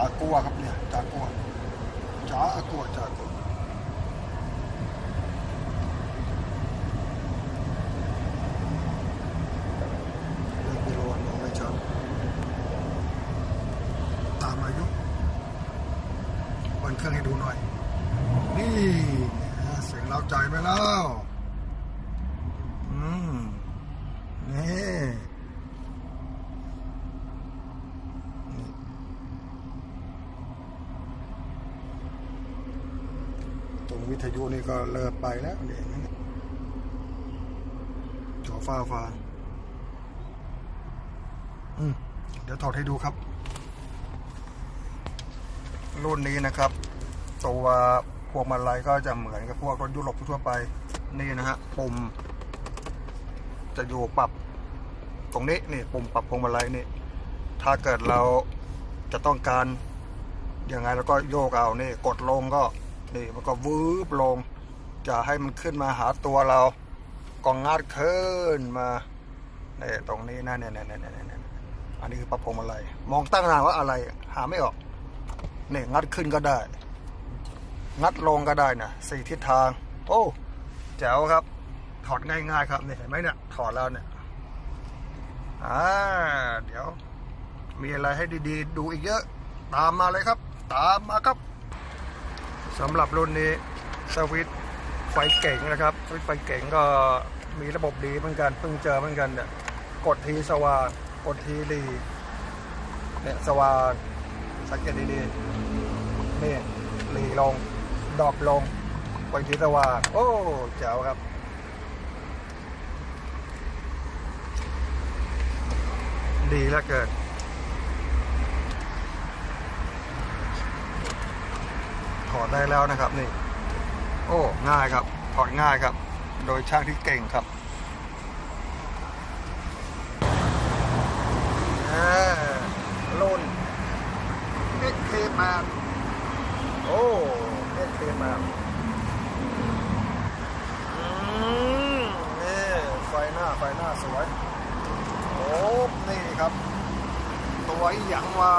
จากัวครับเนี่ยจากัวจากัวจากัวเริ่มมีโลนมองไม่ชัดตามอายุเปิดเครื่องให้ดูหน่อย นี่ เสียงเราใจไหมเล่าอืม นี่ตรง วิทยุนี่ก็เลิกไปแล้วเนี่ยจอฟ้าฟ้าอืมเดี๋ยวถอดให้ดูครับ รุ่นนี้นะครับ ตัวพวงมาลัยก็จะเหมือนกับพวกรถยุโรปทั่วไปนี่นะฮะปุ่ม จะอยู่ปรับตรงนี้นี่ปุ่มปรับพวงมาลัยนี่ ถ้าเกิดเราจะต้องการยังไงแล้วก็โยกเอานี่ กดลงก็ นี่มันก็วืบลง จะให้มันขึ้นมาหาตัวเราก็งัดขึ้นมาเนี่ยตรงนี้นะเนี่ยเนี่ยเนี่ยเนี่ยเนี่ยอันนี้คือปรับพงมาลัยมองตั้งนานว่าอะไร หาไม่ออกเนี่ยงัดขึ้นก็ได้ งัดลงก็ได้นะสี่ทิศทาง โอ้แจ๋วครับ ถอดง่ายๆครับเนี่ยเห็นไหมเนี่ยถอดแล้วเนี่ยอ่าเดี๋ยว มีอะไรให้ดีๆ ดูอีกเยอะ ตามมาเลยครับ ตามมาครับ สำหรับรุ่นนี้สวิตไฟเก่งนะครับสวิตไฟเก่งก็มีระบบดีเหมือนกันเพิ่งเจอเหมือนกันเนี่ยกดทีสว่างกดทีรีเนี่ยสว่างสังเกตดีๆนี่รีลงดอปลงไปทีสว่างโอ้แจ๋วครับดีแล้วเกิด อดได้แล้วนะครับนี่ โอ้ง่ายครับ ถอดง่ายครับ โดยช่างที่เก่งครับรุ่นเอ็กเคมาโอ้เอ็กเคมาอืมนี่ไฟหน้าไฟหน้าสวยโอ้นี่ครับ ตัวอีหยังว่า